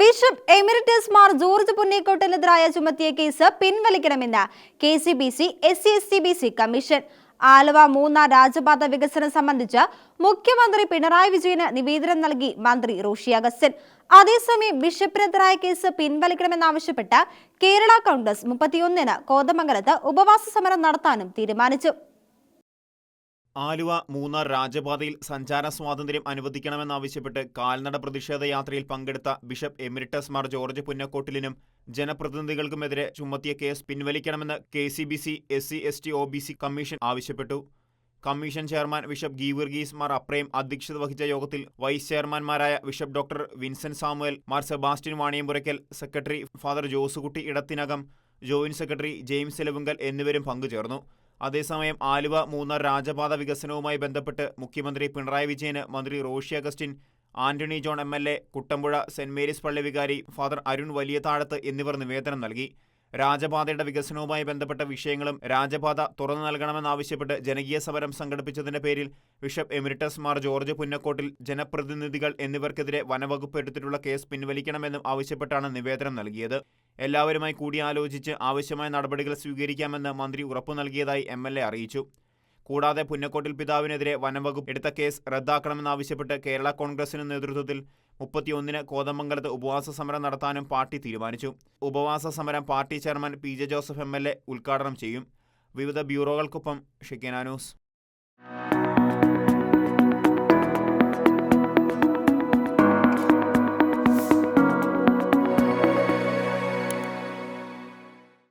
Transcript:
Bishop emeritus Mar George പുന്നേക്കോട്ടിനെതിരായ ചുമത്തിയ case പിൻവലിക്കണമെന്ന് K C B C S C S C B C commission. Aluva Munnar Rajapatha വികസനം സംബന്ധിച്ച് മുഖ്യമന്ത്രി പിണറായി വിജയന് നിവേദനം നൽകി മന്ത്രി റോഷി അഗസ്റ്റിൻ അതേസമയം ബിഷപ്പിനെതിരായ കേസ് പിൻവലിക്കണമെന്നാവശ്യപ്പെട്ട് കേരള കോൺഗ്രസ് മുപ്പത്തിയൊന്നിന് കോതമംഗലത്ത് ഉപവാസ സമരം നടത്താനും തീരുമാനിച്ചു. ആലുവ മൂന്നാർ രാജപാതയിൽ സഞ്ചാര സ്വാതന്ത്ര്യം അനുവദിക്കണമെന്നാവശ്യപ്പെട്ട് കാൽനട പ്രതിഷേധ യാത്രയിൽ പങ്കെടുത്ത ബിഷപ്പ് എമിരിറ്റസ് മാർ ജോർജ് പുന്നക്കോട്ടിലിനും ജനപ്രതിനിധികൾക്കുമെതിരെ ചുമത്തിയ കേസ് പിൻവലിക്കണമെന്ന് K C B C S C S T O B C commission ആവശ്യപ്പെട്ടു. Commission chairman bishop Geevarghese Mar Aprem അധ്യക്ഷത വഹിച്ച യോഗത്തിൽ vice ചെയർമാൻമാരായ bishop doctor Vincent Samuel Mar Sebastian Vaniyampurackal secretary father Josekutty Edathinakam joint secretary James Elavunkal എന്നിവരും പങ്കുചേർന്നു. അതേസമയം ആലുവ മൂന്നാർ രാജപാത വികസനവുമായി ബന്ധപ്പെട്ട് മുഖ്യമന്ത്രി പിണറായി വിജയന് മന്ത്രി Roshi Augustine Antony John M L A Kuttampuzha Saint Mary's പള്ളി വികാരി ഫാദർ അരുൺ വലിയതാഴത്ത് എന്നിവർ നിവേദനം നൽകി. രാജപാതയുടെ വികസനവുമായി ബന്ധപ്പെട്ട വിഷയങ്ങളും രാജപാത തുറന്നു നൽകണമെന്നാവശ്യപ്പെട്ട് ജനകീയ സമരം സംഘടിപ്പിച്ചതിന്റെ പേരിൽ bishop emeritus Mar George Punnakkottil ജനപ്രതിനിധികൾ എന്നിവർക്കെതിരെ വനവകുപ്പ് എടുത്തിട്ടുള്ള കേസ് പിൻവലിക്കണമെന്നും ആവശ്യപ്പെട്ടാണ് നിവേദനം നൽകിയത്. എല്ലാവരുമായി കൂടിയാലോചിച്ച് ആവശ്യമായ നടപടികൾ സ്വീകരിക്കാമെന്ന് മന്ത്രി ഉറപ്പു നൽകിയതായി എം അറിയിച്ചു. കൂടാതെ പുന്നക്കോട്ടിൽ പിതാവിനെതിരെ വനംവകുപ്പ് എടുത്ത കേസ് റദ്ദാക്കണമെന്നാവശ്യപ്പെട്ട് കേരള കോൺഗ്രസിന് നേതൃത്വത്തിൽ മുപ്പത്തിയൊന്നിന് കോതമംഗലത്ത് ഉപവാസ സമരം നടത്താനും പാർട്ടി തീരുമാനിച്ചു. ഉപവാസ സമരം party chairman P J Joseph A ഉദ്ഘാടനം ചെയ്യും. വിവിധ ബ്യൂറോകൾക്കൊപ്പം ഷിക്കനാനൂസ്